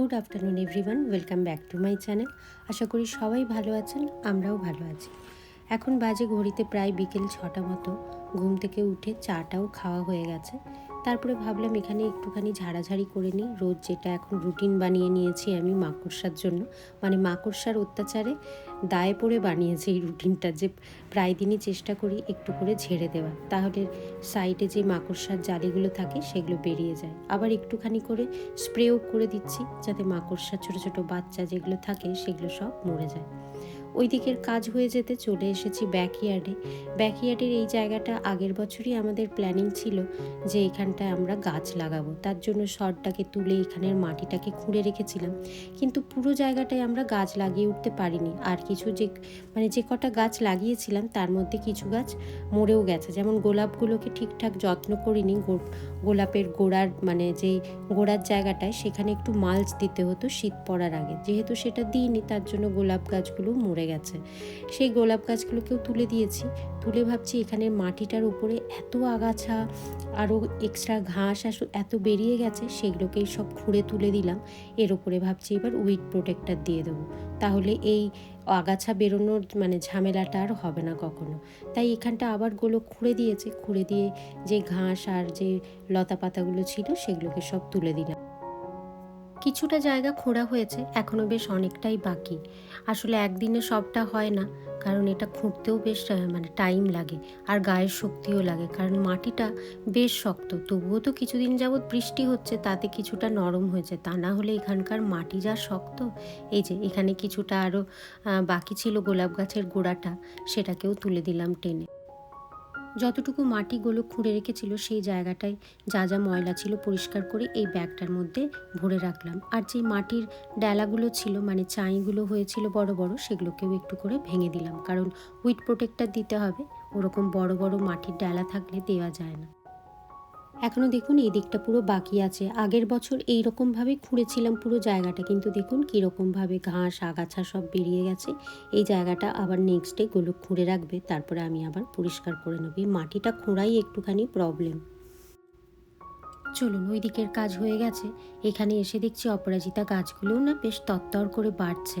Good afternoon everyone, welcome back to my channel. আশা করি সবাই ভালো আছেন, আমরাও ভালো আছি। এখন বাজে ঘড়িতে প্রায় বিকেল ছটা মতো, ঘুম থেকে উঠে চাটাও খাওয়া হয়ে গেছে। তারপরে ভাবলাম এখানে একটুখানি ঝাড়াঝাড়ি করে নিই। রোজ যেটা এখন রুটিন বানিয়ে নিয়েছি আমি মাকড়সার জন্য। মানে মাকড়সার অত্যাচারে দায়ে পড়ে বানিয়েছি এই রুটিনটা যে প্রায় দিনই চেষ্টা করি একটু করে ঝেড়ে দেওয়া তাহলে সাইডে যে মাকড়সার জালিগুলো থাকে সেগুলো বেরিয়ে যায়। আবার একটুখানি করে স্প্রেও করে দিচ্ছি যাতে মাকড়সার ছোটো ছোটো বাচ্চা যেগুলো থাকে সেগুলো সব মরে যায়। ওই দিকের কাজ হয়ে যেতে চলে এসেছি ব্যাকইয়ার্ডে। ব্যাকইয়ার্ডের এই জায়গাটা আগের বছরই আমাদের প্ল্যানিং ছিল যে এখানটায় আমরা গাছ লাগাবো। তার জন্য শর্টটাকে তুলে এখানের মাটিটাকে খুঁড়ে রেখেছিলাম। কিন্তু পুরো জায়গাটায় আমরা গাছ লাগিয়ে উঠতে পারিনি। আর কিছু যে মানে যে কটা গাছ লাগিয়েছিলাম তার মধ্যে কিছু গাছ মরেও গেছে। যেমন গোলাপগুলোকে ঠিকঠাক যত্ন করিনি গোলাপের গোড়ার মানে যেই গোড়ার জায়গাটায় সেখানে একটু মালচ দিতে হতো শীত পড়ার আগে। যেহেতু সেটা দিইনি, তার জন্য গোলাপ গাছগুলো মরে গেছে। সেই গোলাপ গাছগুলোকেও তুলে দিয়েছি। তুলে ভাবছি এখানে মাটিটার উপরে এত আগাছা আরও এক্সট্রা ঘাস আস- এত বেরিয়ে গেছে, সেগুলোকেই সব খুঁড়ে তুলে দিলাম। এর ওপরে ভাবছি এবার উইক প্রোটেক্টার দিয়ে দেবো। তাহলে এই আগাছা বেরোনোর মানে ঝামেলাটা আর হবে না কখনো। তাই এখানটা আবার গোলো খুঁড়ে দিয়েছে। খুঁড়ে দিয়ে যে ঘাস আর যে লতা পাতাগুলো ছিল, সেগুলোকে সব তুলে দিলাম। কিছুটা জায়গা খোঁড়া হয়েছে এখনও বেশ অনেকটাই বাকি। আসলে একদিনে সবটা হয় না, কারণ এটা খুঁড়তেও বেশ মানে টাইম লাগে, আর গায়ের শক্তিও লাগে, কারণ মাটিটা বেশ শক্ত। তবুও তো কিছুদিন যাবৎ বৃষ্টি হচ্ছে, তাতে কিছুটা নরম হয়েছে, তা না হলে এখানকার মাটি যা শক্ত, এই যে এখানে কিছুটা আরও বাকি ছিল গোলাপ গাছের গোড়াটা, সেটাকেও তুলে দিলাম টেনে। যতটুকু মাটিগুলো খুঁড়ে রেখেছিল সেই জায়গাটায় যা যা ময়লা ছিল পরিষ্কার করে এই ব্যাগটার মধ্যে ভরে রাখলাম। আর যে মাটির ডালাগুলো ছিল মানে চাইগুলো হয়েছিল বড় বড়, সেগুলোকেও একটু করে ভেঙে দিলাম। কারণ উইট প্রোটেক্টার দিতে হবে, ওরকম বড় বড় মাটির ডালা থাকলে দেওয়া যায় না। এখনও দেখুন এই দিকটা পুরো বাকি আছে। আগের বছর এই রকমভাবে খুঁড়েছিলাম পুরো জায়গাটা, কিন্তু দেখুন কীরকমভাবে ঘাস, আগাছা সব বেরিয়ে গেছে। এই জায়গাটা আবার নেক্সট ডে গোলক খুঁড়ে রাখবে, তারপরে আমি আবার পরিষ্কার করে নেব। এই মাটিটা খোঁড়াই একটুখানি প্রবলেম চলুন ওই দিকের কাজ হয়ে গেছে। এখানে এসে দেখছি অপরাজিতা গাছগুলোও না বেশ তত্তর করে বাড়ছে।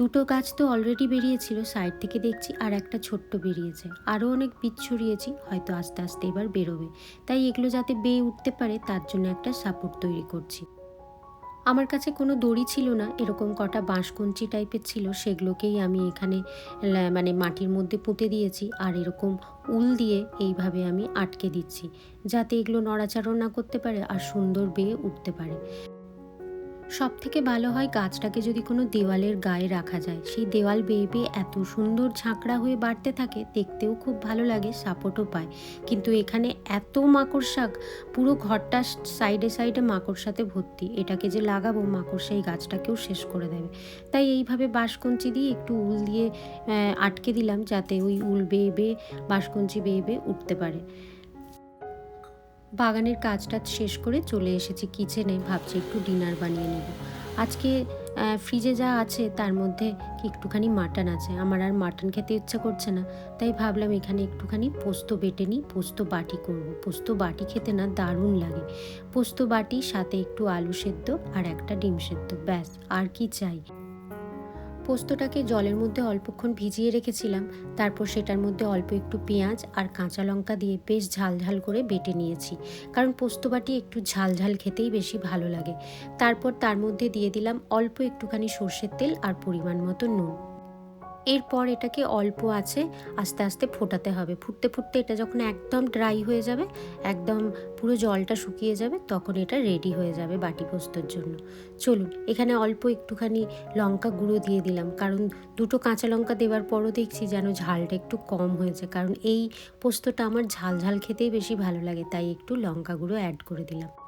দুটো গাছ তো অলরেডি বেরিয়েছিল সাইড থেকে দেখছি আর একটা ছোট্ট বেরিয়েছে। আরও অনেক বীজ ছড়িয়েছি, হয়তো আস্তে আস্তে এবার বেরোবে। তাই এগুলো যাতে বেয়ে উঠতে পারে, তার জন্য একটা সাপোর্ট তৈরি করছি। আমার কাছে কোনো দড়ি ছিল না, এরকম কটা বাঁশকঞ্চি টাইপের ছিল, সেগুলোকেই আমি এখানে মানে মাটির মধ্যে পুঁতে দিয়েছি আর এরকম উল দিয়ে এইভাবে আমি আটকে দিচ্ছি, যাতে এগুলো নড়াচড়া না করতে পারে আর সুন্দর বেয়ে উঠতে পারে। সব থেকে ভালো হয় গাছটাকে যদি কোনো দেওয়ালের গায়ে রাখা যায়। সেই দেওয়াল বেয়ে বেয়ে এত সুন্দর ঝাঁকড়া হয়ে বাড়তে থাকে, দেখতেও খুব ভালো লাগে, সাপোর্টও পায়। কিন্তু এখানে এত মাকড়সা পুরো ঘরটা সাইডে সাইডে মাকড়সাতে ভর্তি। এটাকে যে লাগাবো, মাকড়সা এই গাছটাকেও শেষ করে দেবে। তাই এইভাবে বাঁশকঞ্চি দিয়ে একটু উল দিয়ে আটকে দিলাম যাতে ওই উল বেয়ে বেয়ে বাঁশকঞ্চি বেয়ে বেয়ে উঠতে পারে। বাগানের কাজটা শেষ করে চলে এসেছি কিচেনে, ভাবছি একটু ডিনার বানিয়ে নেব। আজকে ফ্রিজে যা আছে তার মধ্যে একটুখানি মাটন আছে। আমার আর মাটন খেতে ইচ্ছা করছে না, তাই ভাবলাম এখানে একটুখানি পোস্ত বেটে নিই, পোস্ত বাটি করব। পোস্ত বাটি খেতে না দারুণ লাগে। পোস্ত বাটি, সাথে একটু আলু সেদ্ধ আর একটা ডিম সেদ্ধ, ব্যাস, আর কি চাই? পোস্তটাকে জলের মধ্যে অল্পক্ষণ ভিজিয়ে রেখেছিলাম। তারপর সেটার মধ্যে অল্প একটু পেঁয়াজ আর কাঁচা লঙ্কা দিয়ে বেশ ঝাল ঝাল করে বেটে নিয়েছি। কারণ পোস্ত বাটি একটু ঝাল ঝাল খেতেই বেশি ভালো লাগে। তারপর তার মধ্যে দিয়ে দিলাম অল্প একটুখানি সর্ষের তেল আর পরিমাণ মতো নুন। এরপর এটাকে অল্প আছে আস্তে আস্তে ফোটাতে হবে। ফুটতে ফুটতে এটা যখন একদম ড্রাই হয়ে যাবে, একদম পুরো জলটা শুকিয়ে যাবে, তখন এটা রেডি হয়ে যাবে বাটি পোস্তর জন্য। চলুন, এখানে অল্প একটুখানি লঙ্কা গুঁড়ো দিয়ে দিলাম। কারণ দুটো কাঁচা লঙ্কা দেওয়ার পরও দেখছি যেন ঝালটা একটু কম হয়েছে। কারণ এই পোস্তটা আমার ঝাল ঝাল খেতেই বেশি ভালো লাগে, তাই একটু লঙ্কা গুঁড়ো অ্যাড করে দিলাম।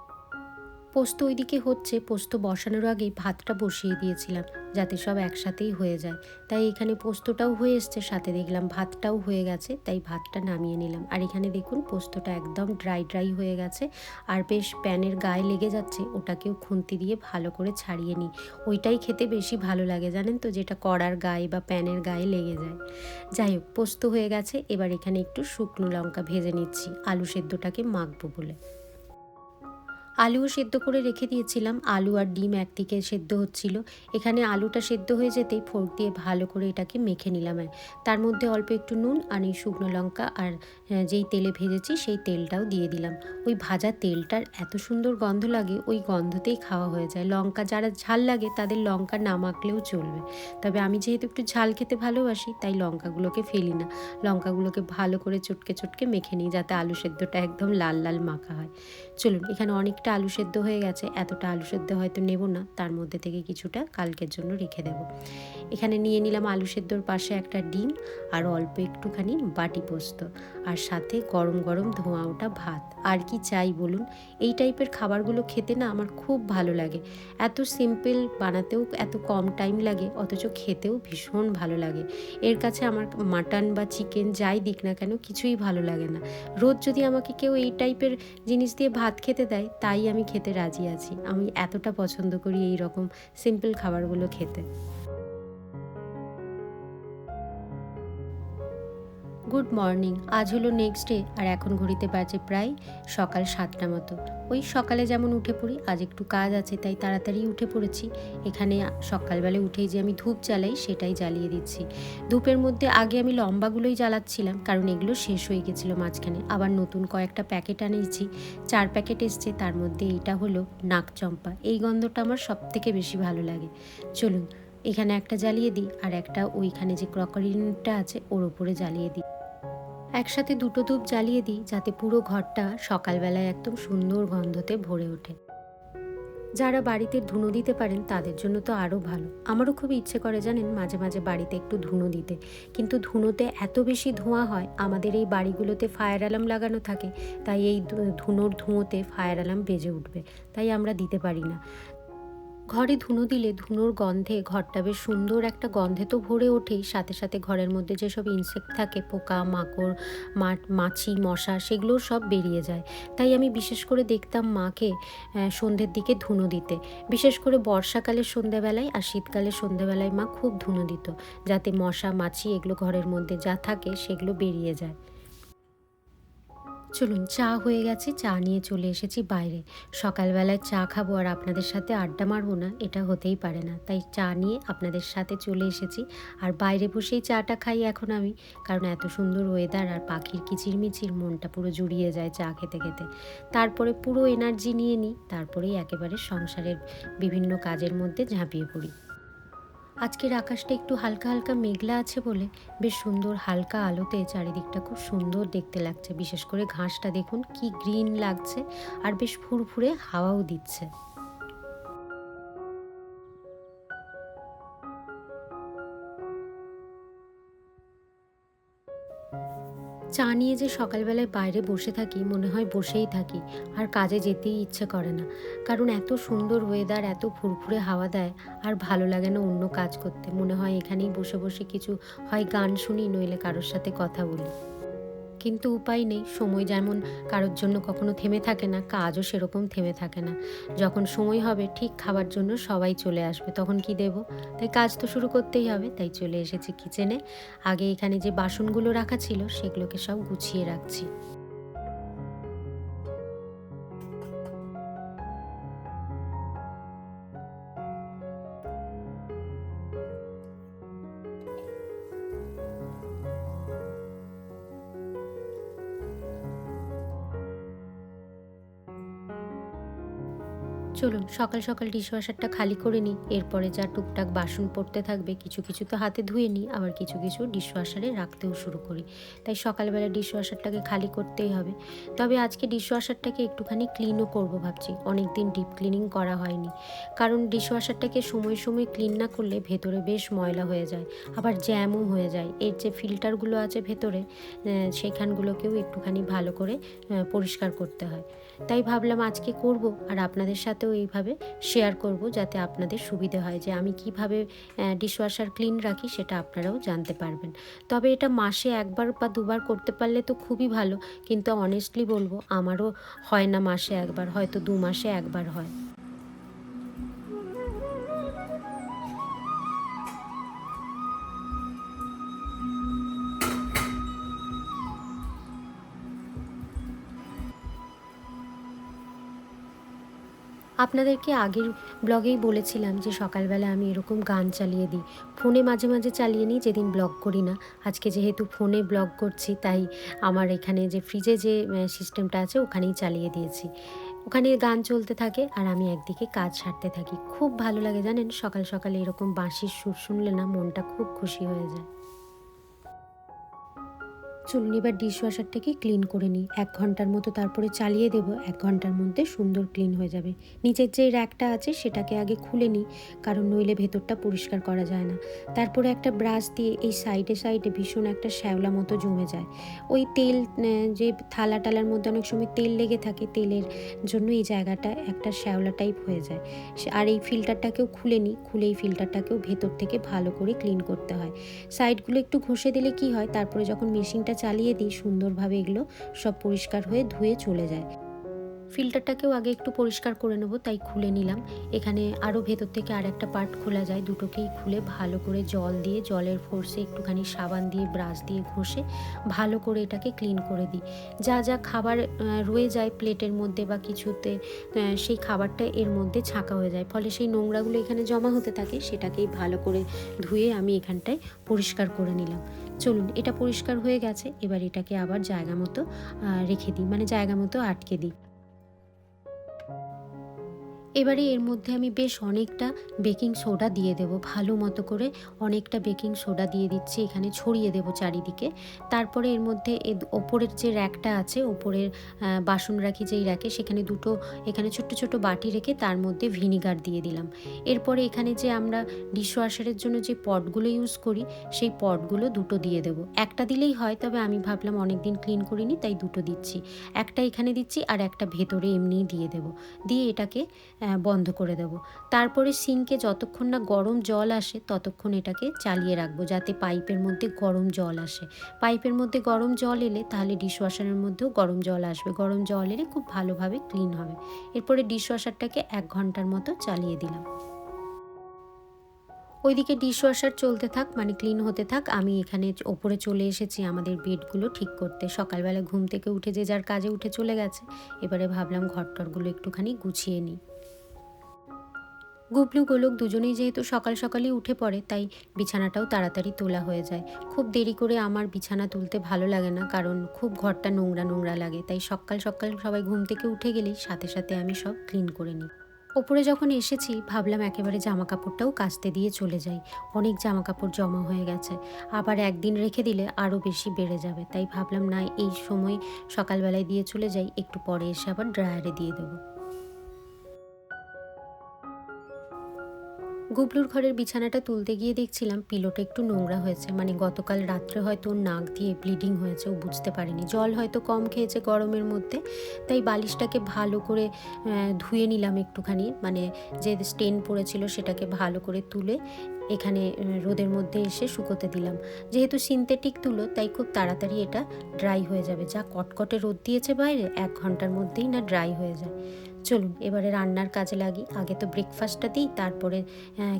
পোস্ত ওইদিকে হচ্ছে, পোস্ত বসানোর আগেই ভাতটা বসিয়ে দিয়েছিলাম, যাতে সব একসাথেই হয়ে যায়। তাই এখানে পোস্তটাও হয়ে এসছে, সাথে দেখলাম ভাতটাও হয়ে গেছে, তাই ভাতটা নামিয়ে নিলাম। আর এখানে দেখুন, পোস্তটা একদম ড্রাই ড্রাই হয়ে গেছে, আর বেশ প্যানের গায়ে লেগে যাচ্ছে, ওটাকেও খুন্তি দিয়ে ভালো করে ছাড়িয়ে নিই। ওইটাই খেতে বেশি ভালো লাগে, জানেন তো, যেটা কড়ার গায়ে বা প্যানের গায়ে লেগে যায়। যাই হোক, পোস্ত হয়ে গেছে, এবার এখানে একটু শুকনো লঙ্কা ভেজে নিচ্ছি, আলু সেদ্ধটাকে মাখবো বলে। আলুও সেদ্ধ করে রেখে দিয়েছিলাম। আলু আর ডিম একদিকে সেদ্ধ হচ্ছিল। এখানে আলুটা সেদ্ধ হয়ে যেতেই ফোড় দিয়ে ভালো করে এটাকে মেখে নিলাম তার মধ্যে অল্প একটু নুন আর এই শুকনো লঙ্কা আর যেই তেলে ভেজেছি সেই তেলটাও দিয়ে দিলাম। ওই ভাজা তেলটার এত সুন্দর গন্ধ লাগে, ওই গন্ধতেই খাওয়া হয়ে যায়। লঙ্কা যারা ঝাল লাগে তাদের লঙ্কা না মাখলেও চলবে। তবে আমি যেহেতু একটু ঝাল খেতে ভালোবাসি, তাই লঙ্কাগুলোকে ফেলি না। লঙ্কাগুলোকে ভালো করে চটকে চটকে মেখে নিই যাতে আলু সেদ্ধটা একদম লাল লাল মাখা হয়। চলুন, এখানে অনেকটা আলু সেদ্ধ হয়ে গেছে। এতটা আলু সেদ্ধ হয়তো নেব না, তার মধ্যে থেকে কিছুটা কালকের জন্য রেখে দেব। এখানে নিয়ে নিলাম আলু সেদ্ধর পাশে একটা ডিম আর অল্প একটুখানি বাটি পোস্ত আর সাথে গরম গরম ধোঁয়া ওটা ভাত। আর কি চাই বলুন? এই টাইপের খাবারগুলো খেতে না আমার খুব ভালো লাগে। এত সিম্পল বানাতেও এত কম টাইম লাগে, অথচ খেতেও ভীষণ ভালো লাগে। এর কাছে আমার মাটন বা চিকেন যাই দিক না কেন কিছুই ভালো লাগে না। রোজ যদি আমাকে কেউ এই টাইপের জিনিস দিয়ে ভাত খেতে দেয়, তাই আমি খেতে রাজি আছি। আমি এতটা পছন্দ করি এই রকম সিম্পল খাবারগুলো খেতে। গুড মর্নিং, আজ হলো নেক্সট ডে, আর এখন ঘড়িতে বাজে প্রায় সকাল সাতটা মতো। ওই সকালে যেমন উঠে পড়ি, আজ একটু কাজ আছে, তাই তাড়াতাড়ি উঠে পড়েছি। এখানে সকালবেলা উঠেই যে আমি ধূপ জ্বালাই, সেটাই জ্বালিয়ে দিচ্ছি। ধূপের মধ্যে আগে আমি লম্বাগুলোই জ্বালাচ্ছিলাম, কারণ এগুলো শেষ হয়ে গেছিল মাঝখানে। আবার নতুন কয়েকটা প্যাকেট আনিয়েছি, চার প্যাকেট এসছে, তার মধ্যে এইটা হলো নাকচম্পা। এই গন্ধটা আমার সব থেকে বেশি ভালো লাগে। চলুন, এখানে একটা জ্বালিয়ে দিই, আর একটা ওইখানে যে ক্রকারিটা আছে, ওর ওপরে জ্বালিয়ে দিই। একসাথে দুটো ধূপ জ্বালিয়ে দিই যাতে পুরো ঘরটা সকালবেলায় একদম সুন্দর গন্ধতে ভরে ওঠে। যারা বাড়িতে ধুনো দিতে পারেন, তাদের জন্য তো আরও ভালো। আমারও খুব ইচ্ছে করে জানেন মাঝে মাঝে বাড়িতে একটু ধুনো দিতে। কিন্তু ধুনোতে এত বেশি ধোঁয়া হয়, আমাদের এই বাড়িগুলোতে ফায়ার অ্যালার্ম লাগানো থাকে, তাই এই ধুনোর ধুঁয়োতে ফায়ার অ্যালার্ম বেজে উঠবে। তাই আমরা দিতে পারি না। ঘরে ধুনো দিলে ধুনোর গন্ধে ঘরটা বেশ সুন্দর একটা গন্ধে তো ভরে ওঠেই। সাথে সাথে ঘরের মধ্যে যেসব ইনসেক্ট থাকে, পোকা, মাকড় মাছি, মশা সেগুলোও সব বেরিয়ে যায়। তাই আমি বিশেষ করে দেখতাম মাকে সন্ধ্যের দিকে ধুনো দিতে। বিশেষ করে বর্ষাকালের সন্ধ্যাবেলায় আর শীতকালের সন্ধ্যাবেলায় মা খুব ধুনো দিত, যাতে মশা, মাছি এগুলো ঘরের মধ্যে যা থাকে সেগুলো বেরিয়ে যায়। চলুন চা হয়ে গেছে, চা নিয়ে চলে এসেছি বাইরে। সকালবেলায় চা খাব আর আপনাদের সাথে আড্ডা মারবো না, এটা হতেই পারে না। তাই চা নিয়ে আপনাদের সাথে চলে এসেছি আর বাইরে বসেই চাটা খাই এখন আমি, কারণ এত সুন্দর ওয়েদার আর পাখির কিচিরমিচির মনটা পুরো জুড়িয়ে যায় চা খেতে খেতে। তারপরে পুরো এনার্জি নিয়ে নিই, তারপরেই একেবারে সংসারের বিভিন্ন কাজের মধ্যে ঝাঁপিয়ে পড়ি। আজকের আকাশটা একটু হালকা হালকা মেঘলা আছে বলে বেশ সুন্দর হালকা আলোতে চারিদিকটা খুব সুন্দর দেখতে লাগছে। বিশেষ করে ঘাসটা দেখুন, কি গ্রিন লাগছে আর বেশ ফুরফুরে হাওয়াও দিচ্ছে। চা নিয়ে যে সকালবেলায় বাইরে বসে থাকি, মনে হয় বসেই থাকি, আর কাজে যেতেই ইচ্ছে করে না। কারণ এত সুন্দর ওয়েদার এত ফুরফুরে হাওয়া দেয়, আর ভালো লাগে না অন্য কাজ করতে। মনে হয় এখানেই বসে বসে কিছু হয়, গান শুনি, নইলে কারোর সাথে কথা বলি। কিন্তু উপায় নেই। সময় যেমন কারোর জন্য কখনো থেমে থাকে না, কাজও সেরকম থেমে থাকে না। যখন সময় হবে, ঠিক খাবার জন্য সবাই চলে আসবে, তখন কি দেব? তাই কাজ তো শুরু করতেই হবে, তাই চলে এসেছি কিচেনে আগে এখানে যে বাসনগুলো রাখা ছিল, সেগুলোকে সব গুছিয়ে রাখছি। চলুন, সকাল সকাল ডিশওয়াশারটা খালি করে নিই। এরপরে যা টুকটাক বাসন পড়তে থাকবে, কিছু কিছু তো হাতে ধুয়ে নিই, আবার কিছু কিছু ডিশওয়াশারে রাখতেও শুরু করি। তাই সকালবেলা ডিশওয়াশারটাকে খালি করতেই হবে। তবে আজকে ডিশওয়াশারটাকে একটুখানি ক্লিনও করব ভাবছি। অনেক দিন ডিপ ক্লিনিং করা হয়নি। কারণ ডিশওয়াশারটাকে সময় সময় ক্লিন না করলে ভেতরে বেশ ময়লা হয়ে যায়, আবার জ্যামও হয়ে যায়। এর যে ফিল্টারগুলো আছে ভেতরে সেখানগুলোকেও একটুখানি ভালো করে পরিষ্কার করতে হয়। তাই ভাবলাম আজকে করব আর আপনাদের সাথেও এইভাবে শেয়ার করব যাতে আপনাদের সুবিধে হয় যে আমি কীভাবে ডিশওয়াশার ক্লিন রাখি সেটা আপনারাও জানতে পারবেন। তবে এটা মাসে একবার বা দুবার করতে পারলে তো খুবই ভালো, কিন্তু অনেস্টলি বলব আমারও হয় না মাসে একবার, হয়তো দু মাসে একবার হয়। আপনাদেরকে আগের ব্লগেই বলেছিলাম যে সকালবেলা আমি এরকম গান চালিয়ে দিই। ফোনে মাঝে মাঝে চালিয়ে নিই, যেদিন ব্লগ করি না। আজকে যেহেতু ফোনে ব্লগ করছি, তাই আমার এখানে যে ফ্রিজে যে সিস্টেমটা আছে, ওখানেই চালিয়ে দিয়েছি। ওখানে গান চলতে থাকে আর আমি একদিকে কাজ সারতে থাকি। খুব ভালো লাগে জানেন, সকাল সকালে এরকম বাঁশির সুর শুনলে না মনটা খুব খুশি হয়ে যায়। চলুন এবার ডিশ ওয়াশারটাকে ক্লিন করে নিই। এক ঘণ্টার মতো তারপরে চালিয়ে দেবো। এক ঘণ্টার মধ্যে সুন্দর ক্লিন হয়ে যাবে। নিচের যে র্যাকটা আছে সেটাকে আগে খুলে নিই, কারণ নইলে ভেতরটা পরিষ্কার করা যায় না। তারপরে একটা ব্রাশ দিয়ে এই সাইডে সাইডে ভীষণ একটা শ্যাওলা মতো জমে যায়। ওই তেল যে থালা টালার মধ্যে অনেক সময় তেল লেগে থাকে, তেলের জন্য এই জায়গাটা একটা শ্যাওলা টাইপ হয়ে যায়। আর এই ফিল্টারটাকেও খুলে নিই। খুলে এই ফিল্টারটাকেও ভেতর থেকে ভালো করে ক্লিন করতে হয়। সাইডগুলো একটু ঘষে দিলে কি হয়? তারপরে যখন মেশিনটা চালিয়ে দিই সুন্দরভাবে এগুলো সব পরিষ্কার হয়ে ধুয়ে চলে যায়। ফিল্টারটাকেও আগে একটু পরিষ্কার করে নেব, তাই খুলে নিলাম। এখানে আরও ভেতর থেকে আর একটা পার্ট খোলা যায়, দুটোকেই খুলে ভালো করে জল দিয়ে, জলের ফোর্সে একটুখানি সাবান দিয়ে, ব্রাশ দিয়ে ঘষে ভালো করে এটাকে ক্লিন করে দিই। যা যা খাবার রয়ে যায় প্লেটের মধ্যে বা কিছুতে সেই খাবারটা এর মধ্যে ছাঁকা হয়ে যায়। ফলে সেই নোংরাগুলো এখানে জমা হতে থাকে, সেটাকেই ভালো করে ধুয়ে আমি এখানটায় পরিষ্কার করে নিলাম। চলুন, এটা পরিষ্কার হয়ে গেছে, এবার এটাকে আবার জায়গা মতো রেখে দিই মানে জায়গা মতো আটকে দিই। এবারে এর মধ্যে আমি বেশ অনেকটা বেকিং সোডা দিয়ে দেব। ভালো মতো করে অনেকটা বেকিং সোডা দিয়ে দিচ্ছি, এখানে ছড়িয়ে দেব চারিদিকে। তারপরে এর মধ্যে ওপরের যে র্যাকটা আছে, ওপরের বাসন রাখি যেই র্যাকে, সেখানে দুটো, এখানে ছোট্ট ছোট বাটি রেখে তার মধ্যে ভিনিগার দিয়ে দিলাম। এরপরে এখানে যে আমরা ডিশওয়াশারের জন্য যে পটগুলো ইউজ করি, সেই পটগুলো দুটো দিয়ে দেবো। একটা দিলেই হয়, তবে আমি ভাবলাম অনেক দিন ক্লিন করিনি, তাই দুটো দিচ্ছি। একটা এখানে দিচ্ছি আর একটা ভেতরে এমনিই দিয়ে দেবো। দিয়ে এটাকে বন্ধ করে দেব। তারপরে সিঙ্কে যতক্ষণ না গরম জল আসে, ততক্ষণ এটাকে চালিয়ে রাখব যাতে পাইপের মধ্যে গরম জল আসে। পাইপের মধ্যে গরম জল এলে তাহলে ডিশওয়াশারের মধ্যেও গরম জল আসবে। গরম জল এলে খুব ভালোভাবে ক্লিন হবে। এরপরে ডিশওয়াশারটাকে এক ঘণ্টার মতো চালিয়ে দিলাম। ওইদিকে ডিশওয়াশার চলতে থাক মানে ক্লিন হতে থাক, আমি এখানে ওপরে চলে এসেছি আমাদের বেডগুলো ঠিক করতে। সকালবেলা ঘুম থেকে উঠে যে যার কাজে উঠে চলে গেছে, এবারে ভাবলাম ঘরটরগুলো একটুখানি গুছিয়ে নিই। গুবলু গোলক দুজনেই যেহেতু সকাল সকালই উঠে পড়ে, তাই বিছানাটাও তাড়াতাড়ি তোলা হয়ে যায়। খুব দেরি করে আমার বিছানা তুলতে ভালো লাগে না, কারণ খুব ঘরটা নোংরা নোংরা লাগে, তাই সকাল সকাল সবাই ঘুম থেকে উঠে গেলেই সাথে সাথে আমি সব ক্লিন করে নিই। ওপরে যখন এসেছি, ভাবলাম একেবারে জামা কাপড়টাও কাচতে দিয়ে চলে যাই। অনেক জামা কাপড় জমা হয়ে গেছে। আবার একদিন রেখে দিলে আরও বেশি বেড়ে যাবে, তাই ভাবলাম না, এই সময় সকালবেলায় দিয়ে চলে যাই, একটু পরে এসে আবার ড্রায়ারে দিয়ে দেবো। গুবলুর ঘরের বিছানাটা তুলতে গিয়ে দেখছিলাম পিলোটা একটু নোংরা হয়েছে। মানে গতকাল রাত্রে হয়তো নাক দিয়ে ব্লিডিং হয়েছে, ও বুঝতে পারেনি। জল হয়তো কম খেয়েছে গরমের মধ্যে, তাই বালিশটাকে ভালো করে ধুয়ে নিলাম একটুখানি। মানে যে স্টেন পড়েছিল সেটাকে ভালো করে তুলে এখানে রোদের মধ্যে এসে শুকোতে দিলাম। যেহেতু সিনথেটিক তুলো, তাই খুব তাড়াতাড়ি এটা ড্রাই হয়ে যাবে। যা কটকটে রোদ দিয়েছে বাইরে, এক ঘণ্টার মধ্যেই না ড্রাই হয়ে যায়। চলুন, এবারে রান্নার কাজে লাগি। আগে তো ব্রেকফাস্টটা দিই তারপরে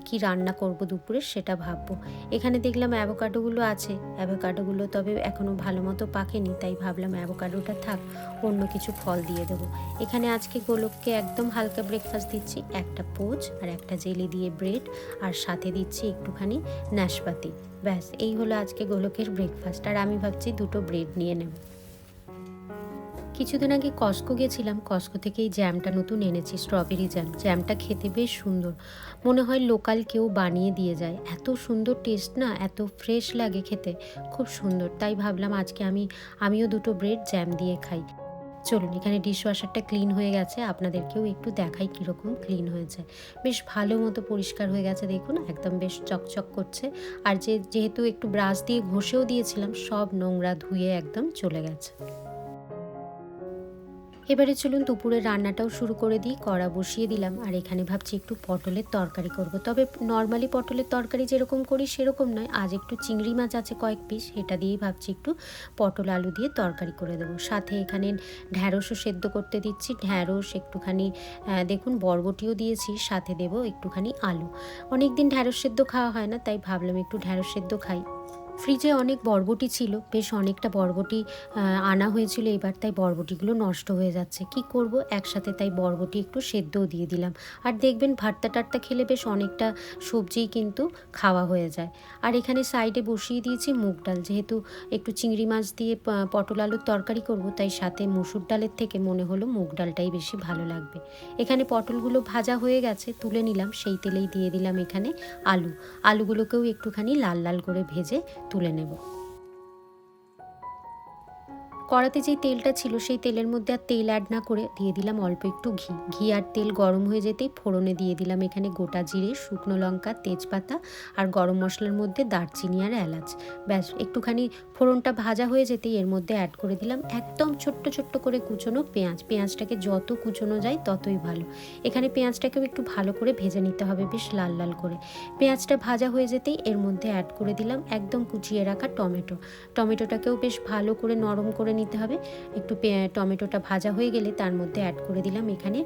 কি রান্না করব দুপুরে সেটা ভাববো। এখানে দেখলাম অ্যাভোকাডোগুলো আছে। অ্যাভোকাডোগুলো তবে এখনও ভালো মতো পাকেনি, তাই ভাবলাম অ্যাভোকাডোটা থাক, অন্য কিছু ফল দিয়ে দেবো। এখানে আজকে গোলককে একদম হালকা ব্রেকফাস্ট দিচ্ছি, একটা পোচ আর একটা জেলি দিয়ে ব্রেড আর সাথে দিচ্ছি একটুখানি নাশপাতি। ব্যাস, এই হলো আজকে গোলকের ব্রেকফাস্ট আর আমি ভাবছি দুটো ব্রেড নিয়ে নেব। কিছুদিন আগে কস্কো গেছিলাম। কস্কো থেকে এই জ্যামটা নতুন এনেছি স্ট্রবেরি জ্যাম জ্যামটা খেতে বেশ সুন্দর। মনে হয় লোকাল কেউ বানিয়ে দিয়ে যায়। এত সুন্দর টেস্ট না, এত ফ্রেশ লাগে খেতে। খুব সুন্দর। তাই ভাবলাম আজকে আমি, আমিও দুটো ব্রেড জ্যাম দিয়ে খাই। চলুন, এখানে ডিশওয়াশারটা ক্লিন হয়ে গেছে। আপনাদেরকেও একটু দেখাই কীরকম ক্লিন হয়েছে। বেশ ভালো মতো পরিষ্কার হয়ে গেছে, দেখুন। একদম বেশ চকচক করছে। আর যে, যেহেতু একটু ব্রাশ দিয়ে ঘষেও দিয়েছিলাম, সব নোংরা ধুয়ে একদম চলে গেছে। এবারে চলুন দুপুরের রান্নাটাও শুরু করে দিই, কড়া বসিয়ে দিলাম। আর এখানে ভাবছি একটু পটলের তরকারি করব। তবে নর্মালি পটলের তরকারি যেরকম করি সেরকম নয়, আজ একটু চিংড়ি মাছ আছে কয়েক পিস, সেটা দিয়েই ভাবছি একটু পটল আলু দিয়ে তরকারি করে দেবো। সাথে এখানে ঢ্যাঁড়সও সেদ্ধ করতে দিচ্ছি, ঢ্যাঁড়স একটুখানি দেখুন বরবটিও দিয়েছি, সাথে দেব একটুখানি আলু। অনেক দিন ঢ্যাঁড়স সেদ্ধ খাওয়া হয় না, তাই ভাবলাম একটু ঢ্যাঁড়স সেদ্ধ খাই। ফ্রিজে অনেক বরবটি ছিল, বেশ অনেকটা বরবটি আনা হয়েছিল এবার, তাই বরবটিগুলো নষ্ট হয়ে যাচ্ছে। কি করব? একসাথে তাই বরবটি একটু সেদ্ধও দিয়ে দিলাম। আর দেখবেন ভর্তা টাট্টা খেলে বেশ অনেকটা সবজিই কিন্তু খাওয়া হয়ে যায়। আর এখানে সাইডে বসিয়ে দিয়েছি মুগ ডাল। যেহেতু একটু চিংড়ি মাছ দিয়ে পটল আলুর তরকারি করব, তাই সাথে মুসুর ডালের থেকে মনে হলো মুগ ডালটাই বেশি ভালো লাগবে। এখানে পটলগুলো ভাজা হয়ে গেছে, তুলে নিলাম, সেই তেলেই দিয়ে দিলাম এখানে আলু। আলুগুলোকেও একটুখানি লাল লাল করে ভেজে তুলে নেব। কড়াতে যেই তেলটা ছিল, সেই তেলের মধ্যে আর তেল অ্যাড না করে দিয়ে দিলাম অল্প একটু ঘি। ঘি আর তেল গরম হয়ে যেতেই ফোড়নে দিয়ে দিলাম এখানে গোটা জিরে, শুকনো লঙ্কা, তেজপাতা আর গরম মশলার মধ্যে দারচিনি আর এলাচ। ব্যাস, একটুখানি ফোড়নটা ভাজা হয়ে যেতেই এর মধ্যে অ্যাড করে দিলাম একদম ছোট্ট ছোট্ট করে কুচোনো পেঁয়াজ। পেঁয়াজটাকে যত কুচোনো যায় ততই ভালো। এখানে পেঁয়াজটাকেও একটু ভালো করে ভেজে নিতে হবে বেশ লাল লাল করে। পেঁয়াজটা ভাজা হয়ে যেতেই এর মধ্যে অ্যাড করে দিলাম একদম কুচিয়ে রাখা টমেটো। টমেটোটাকেও বেশ ভালো করে নরম করে নিতে হবে। একটু টমেটোটা ভাজা হয়ে গেলে তার মধ্যে অ্যাড করে দিলাম এখানে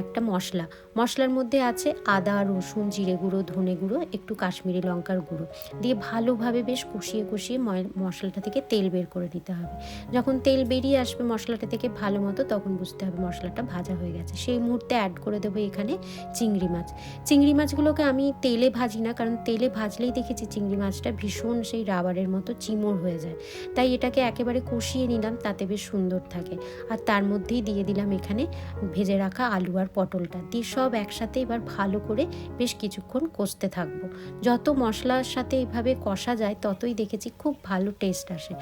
একটা মশলা। মশলার মধ্যে আছে আদা, রসুন, জিরে গুঁড়ো, ধনে গুঁড়ো, একটু কাশ্মীরি লঙ্কার গুঁড়ো। দিয়ে ভালোভাবে বেশ কষিয়ে কষিয়ে মশলাটা থেকে তেল বের করে নিতে হবে। যখন তেল বেরিয়ে আসবে মশলাটা থেকে ভালো মতো তখন বুঝতে হবে মশলাটা ভাজা হয়ে গেছে। সেই মুহূর্তে অ্যাড করে দেবো এখানে চিংড়ি মাছ। চিংড়ি মাছগুলোকে আমি তেলে ভাজি না, কারণ তেলে ভাজলেই দেখেছি চিংড়ি মাছটা ভীষণ সেই রাবারের মতো চিমড় হয়ে যায়। তাই এটাকে একেবারে কষিয়ে নিলাম। তাতে বেশ সুন্দর থাকে। আর তার মধ্যেই দিয়ে দিলাম এখানে ভেজে রাখা আলু আর পটলটা। দিয়ে সব একসাথে এবার ভালো করে বেশ কিছুক্ষণ কষতে থাকব। যত মশলার সাথে এইভাবে কষা যায়, ততই দেখেছি খুব ভালো টেস্ট আসে।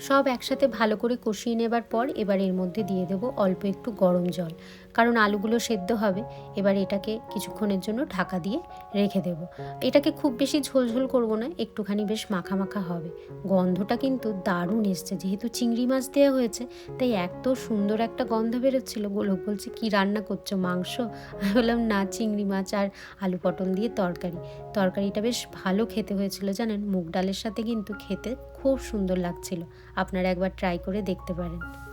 সব একসাথে ভালো করে কষিয়ে নেবার পর এবার এর মধ্যে দিয়ে দেবো অল্প একটু গরম জল। কারণ আলুগুলো সেদ্ধ হবে, এবার এটাকে কিছুক্ষণের জন্য ঢাকা দিয়ে রেখে দেবো। এটাকে খুব বেশি ঝোলঝোল করব না, একটুখানি বেশ মাখা মাখা হবে। গন্ধটা কিন্তু দারুণ এসছে, যেহেতু চিংড়ি মাছ দেওয়া হয়েছে, তাই এত সুন্দর একটা গন্ধ বেরোচ্ছিল। গোলক বলছে, কি রান্না করছ, মাংস? আমি বললাম, না, চিংড়ি মাছ আর আলু পটল দিয়ে তরকারি। তরকারিটা বেশ ভালো খেতে হয়েছিল, জানেন? মুগ ডালের সাথে কিন্তু খেতে খুব সুন্দর লাগছিল। আপনারা একবার ট্রাই করে দেখতে পারেন।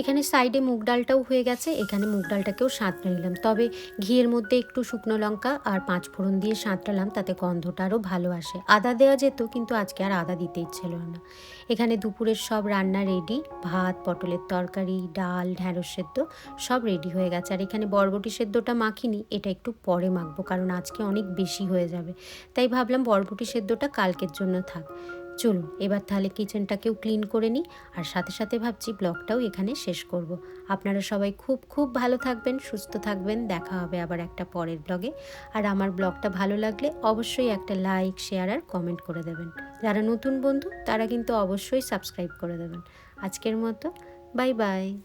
এখানে সাইডে মুগ ডালটাও হয়ে গেছে, এখানে মুগ ডালটাকেও সাঁতরে নিলাম। তবে ঘিয়ের মধ্যে একটু শুকনো লঙ্কা আর পাঁচ ফোড়ন দিয়ে সাঁতরালাম, তাতে গন্ধটা আরও ভালো আসে। আদা দেওয়া যেত, কিন্তু আজকে আর আদা দিতে ইচ্ছে হলো না। এখানে দুপুরের সব রান্না রেডি ভাত, পটলের তরকারি, ডাল, ঢ্যাঁড়স সেদ্ধ সব রেডি হয়ে গেছে। আর এখানে বরবটি সেদ্ধটা মাখিনি, এটা একটু পরে মাখবো, কারণ আজকে অনেক বেশি হয়ে যাবে। তাই ভাবলাম বরবটি সেদ্ধটা কালকের জন্য থাক। চলুন, এবার তাহলে কিচেনটাকেও ক্লিন করে নিই। আর সাথে সাথে ভাবছি ব্লগটাও এখানে শেষ করব। আপনারা সবাই খুব খুব ভালো থাকবেন, সুস্থ থাকবেন। দেখা হবে আবার একটা পরের ব্লগে। আর আমার ব্লগটা ভালো লাগলে অবশ্যই একটা লাইক, শেয়ার আর কমেন্ট করে দেবেন। যারা নতুন বন্ধু, তারা কিন্তু অবশ্যই সাবস্ক্রাইব করে দেবেন। আজকের মতো, বাই বাই।